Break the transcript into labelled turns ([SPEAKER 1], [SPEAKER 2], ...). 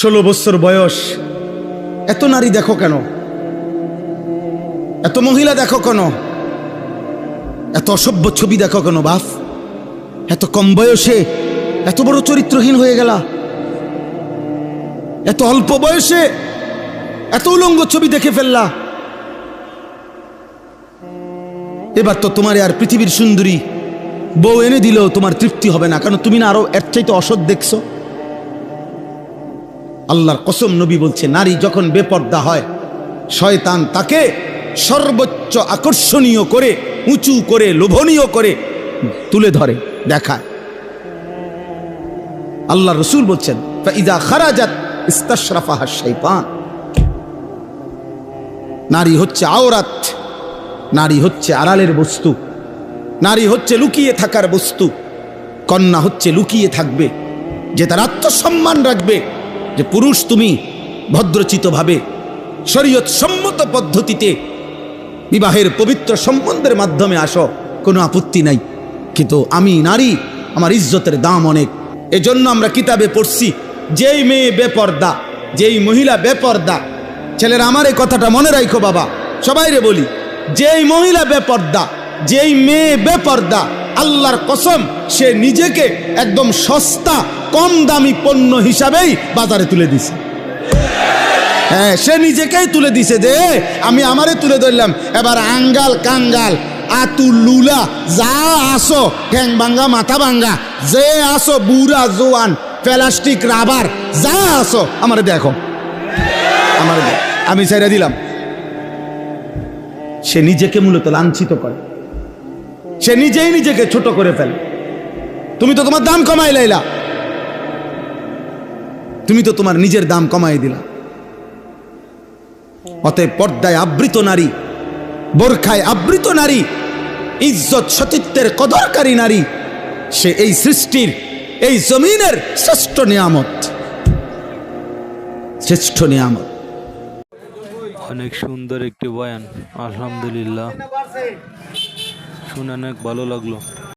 [SPEAKER 1] ষোলো বছর বয়স। এত নারী দেখো কেন? এত মহিলা দেখো কেন? এত অসভ্য ছবি দেখো কেন, বাফ? এত কম বয়সে এত বড় চরিত্রহীন হয়ে গেলা? এত অল্প বয়সে এত উলঙ্গ ছবি দেখে ফেললা? এবার তো তোমার আর পৃথিবীর সুন্দরী বউ এনে দিলেও তোমার তৃপ্তি হবে না, কারণ তুমি না আরও এর চাইতে অসৎ দেখছ। আল্লাহর কসম নবী বলছে, নারী যখন বেপর্দা হয়, শয়তান তাকে সর্বোচ্চ আকর্ষণীয় করে, উঁচু করে, লোভনীয় করে তুলে ধরে, দেখায়। আল্লাহ রসুল বলছেন ইদা খারাজাত ইস্তাশরাফাহা শৈতান নারী হচ্ছে আওরাত, নারী হচ্ছে আড়ালের বস্তু, নারী হচ্ছে লুকিয়ে থাকার বস্তু, কন্যা হচ্ছে লুকিয়ে থাকবে, যে তার আত্মসম্মান রাখবে যে পুরুষ তুমি ভদ্রচিতভাবে শরীয়ত সম্মত পদ্ধতিতে বিবাহের পবিত্র সম্বন্ধের মাধ্যমে আসো, কোনো আপত্তি নাই। কিন্তু আমি নারী, আমার ইজ্জতের দাম অনেক। এজন্য আমরা কিতাবে পড়ছি, যেই মেয়ে বেপর্দা, যেই মহিলা বেপর্দা, ছেলেরা আমার এই কথাটা মনে রাখো বাবা, সবাই রে বলি, যেই মহিলা বেপর্দা, যেই মেয়ে বেপর্দা, আল্লাহর কসম, সে নিজেকে একদম সস্তা কম দামি পণ্য হিসাবেই বাজারে তুলে দিছে। হ্যাঁ সে নিজেকেই তুলে দিছে যে, আমি আমারে তুলে ধরলাম। এবার আঙ্গাল, কাঙ্গাল, আতু, লুলা, যা আসো, ঠ্যাং ভাঙ্গা, মাথা ভাঙ্গা, যে আসো, বুড়া, জোয়ান, প্লাস্টিক, রাবার, যা আসো, আমারে দেখো। আমার আমি ছেড়ে দিলাম। সে নিজেকে মূলত লাঞ্ছিত করে। সে নিজেই নিজেকে ছোট করে ফেলে। তুমি তো তোমার দাম কমাই লাইলা। তুমি তো তোমার নিজের দাম কমাই দিলা। অতএব পর্দায় আবৃত নারী, বোরখায় আবৃত নারী, ইজ্জত সতীত্বের কদরকারী নারী, সে এই সৃষ্টির, এই জমিনের শ্রেষ্ঠ নিয়ামত। শ্রেষ্ঠ নিয়ামত।
[SPEAKER 2] অনেক সুন্দর একটি বয়ান, আলহামদুলিল্লাহ। শুনে অনেক ভালো লাগল।